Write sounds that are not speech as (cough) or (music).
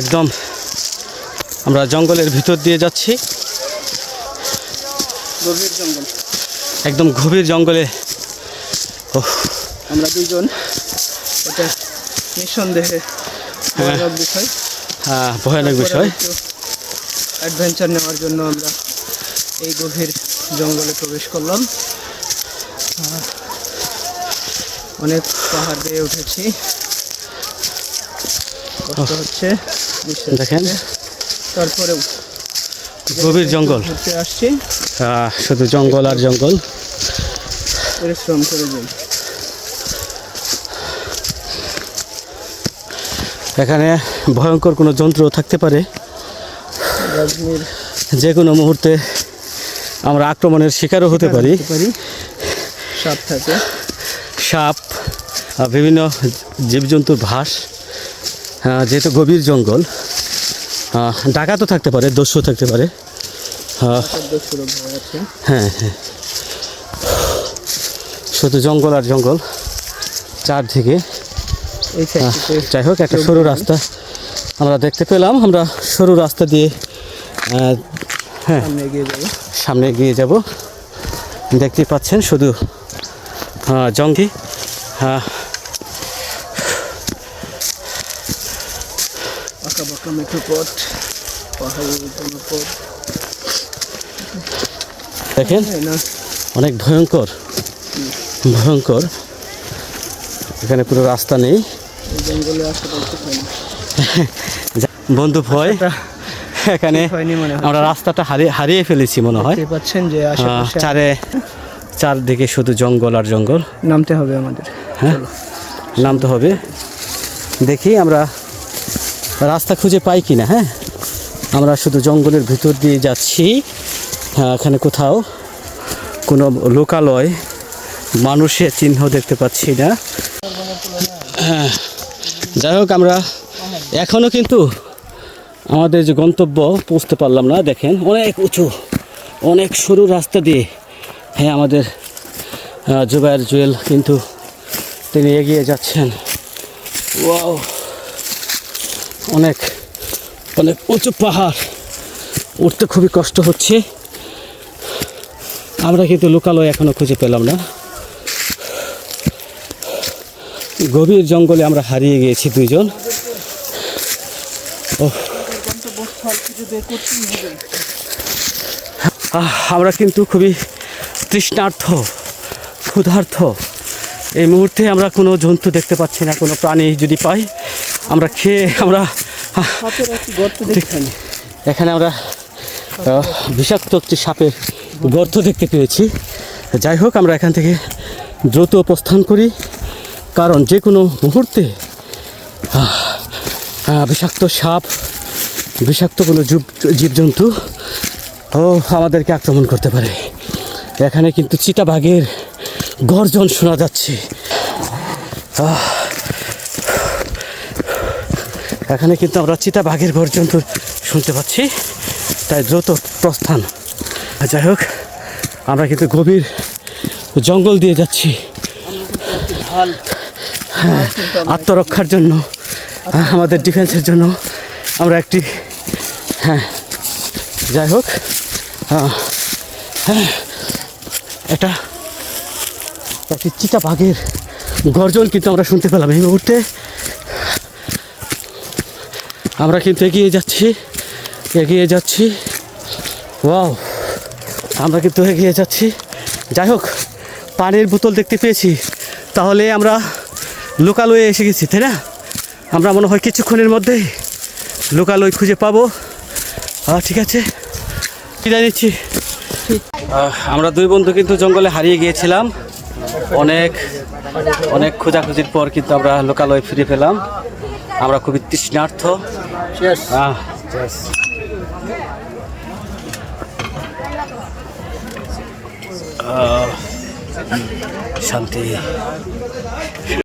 একদম আমরা জঙ্গলের ভিতর দিয়ে যাচ্ছি। গভীর জঙ্গল। একদম গভীর জঙ্গলে। আমরা দুজন এটা নিঃসন্দেহে ভয়ানক বিষয়। হ্যাঁ ভয়ানক বিষয়। অ্যাডভেঞ্চার নেওয়ার জন্য আমরা এই গভীর জঙ্গলে প্রবেশ করলাম। অনেক পাহাড় বেয়ে উঠেছি। কষ্ট হচ্ছে দেখেন। তারপরেও গভীর জঙ্গল। ঘুরতে আসছি। আহ, শুধু জঙ্গল আর জঙ্গল। পরিশ্রম করে যাই। এখানে ভয়ঙ্কর কোনো যন্ত্র থাকতে পারে। যে কোনো মুহূর্তে আমরা আক্রমণের শিকারও হতে পারি। সাপ থাকে। সাপ বিভিন্ন জীবজন্তুর ভাস। যেহেতু গভীর জঙ্গল ডাকাতও থাকতে পারে দস্যু থাকতে পারে। আছে হ্যাঁ হ্যাঁ। শুধু জঙ্গল আর জঙ্গল চারদিকে। যাই হোক একটা সরু রাস্তা আমরা দেখতে পেলাম। আমরা সরু রাস্তা দিয়ে হ্যাঁ সামনে এগিয়ে যাব। দেখতে পাচ্ছেন শুধু জঙ্গি। আহ, বাঁকা মেঠো পথ পাহাড়ি জনপথ দেখেন? হ্যাঁ অনেক ভয়ঙ্কর। ভয়ঙ্কর। এখানে পুরো রাস্তা নেই। জঙ্গলে (laughs) বন্ধু ভয়। (laughs) এখানে মনে হয় আমরা রাস্তাটা হারিয়ে হারিয়ে ফেলেছি মনে হয়। পাচ্ছেন যে চারে চারদিকে শুধু জঙ্গল আর জঙ্গল। নামতে হবে আমাদের। হ্যাঁ? নামতে হবে। দেখি আমরা রাস্তা খুঁজে পাই কি না হ্যাঁ? আমরা শুধু জঙ্গলের ভিতর দিয়ে যাচ্ছি। হ্যাঁ, এখানে কোথাও কোনো লোকালয় মানুষের চিহ্ন দেখতে পাচ্ছি না। হ্যাঁ যাই হোক আমরা এখনও কিন্তু আমাদের যে গন্তব্য পৌঁছতে পারলাম না দেখেন অনেক উঁচু অনেক সরু রাস্তা দিয়ে। হ্যাঁ আমাদের জুবায়ের জুয়েল কিন্তু তিনি এগিয়ে যাচ্ছেন। ওয়াও! অনেক অনেক উঁচু পাহাড় উঠতে খুবই কষ্ট হচ্ছে। আমরা কিন্তু লোকালয় এখনও খুঁজে পেলাম না। গভীর জঙ্গলে আমরা হারিয়ে গিয়েছি দুইজন। ওহ। আহ, আমরা কিন্তু খুবই তৃষ্ণার্থ ক্ষুধার্থ। এই মুহূর্তে আমরা কোনো জন্তু দেখতে পাচ্ছি না কোনো প্রাণী যদি পাই আমরা খেয়ে আমরা এখানে আমরা বিষাক্ত একটি সাপের গর্ত দেখতে পেয়েছি। যাই হোক আমরা এখান থেকে দ্রুত প্রস্থান করি কারণ যে কোনো মুহূর্তে বিষাক্ত সাপ বিষাক্ত কোনো জীব জীবজন্তু ও আমাদেরকে আক্রমণ করতে পারে। এখানে কিন্তু চিতাবাঘের গর্জন শোনা যাচ্ছে। আহ, এখানে কিন্তু আমরা চিতাবাঘের গর্জন তো শুনতে পাচ্ছি। তাই দ্রুত প্রস্থান। যাই হোক আমরা কিন্তু গভীর জঙ্গল দিয়ে যাচ্ছি। হ্যাঁ, আত্মরক্ষার জন্য আমাদের ডিফেন্সের জন্য আমরা একটি হ্যাঁ যাই হোক হ্যাঁ এটা একটি চিতা বাঘের গর্জন কিন্তু আমরা শুনতে পেলাম এই মুহূর্তে। আমরা কিন্তু এগিয়ে যাচ্ছি এগিয়ে যাচ্ছি। ওয়াও আমরা কিন্তু এগিয়ে যাচ্ছি। যাই হোক, পানির বোতল দেখতে পেয়েছি। তাহলে আমরা লোকালয়ে এসে গেছি, তাই না? আমরা মনে হয় কিছুক্ষণের মধ্যেই লোকালয় খুঁজে পাবো। ঠিক আছে। বিদায় নিচ্ছি। আমরা দুই বন্ধু কিন্তু জঙ্গলে হারিয়ে গিয়েছিলাম। অনেক অনেক খোঁজাখুঁজির পর কিন্তু আমরা লোকালয় ফিরে পেলাম। আমরা খুবই তৃষ্ণার্থ। শান্তি।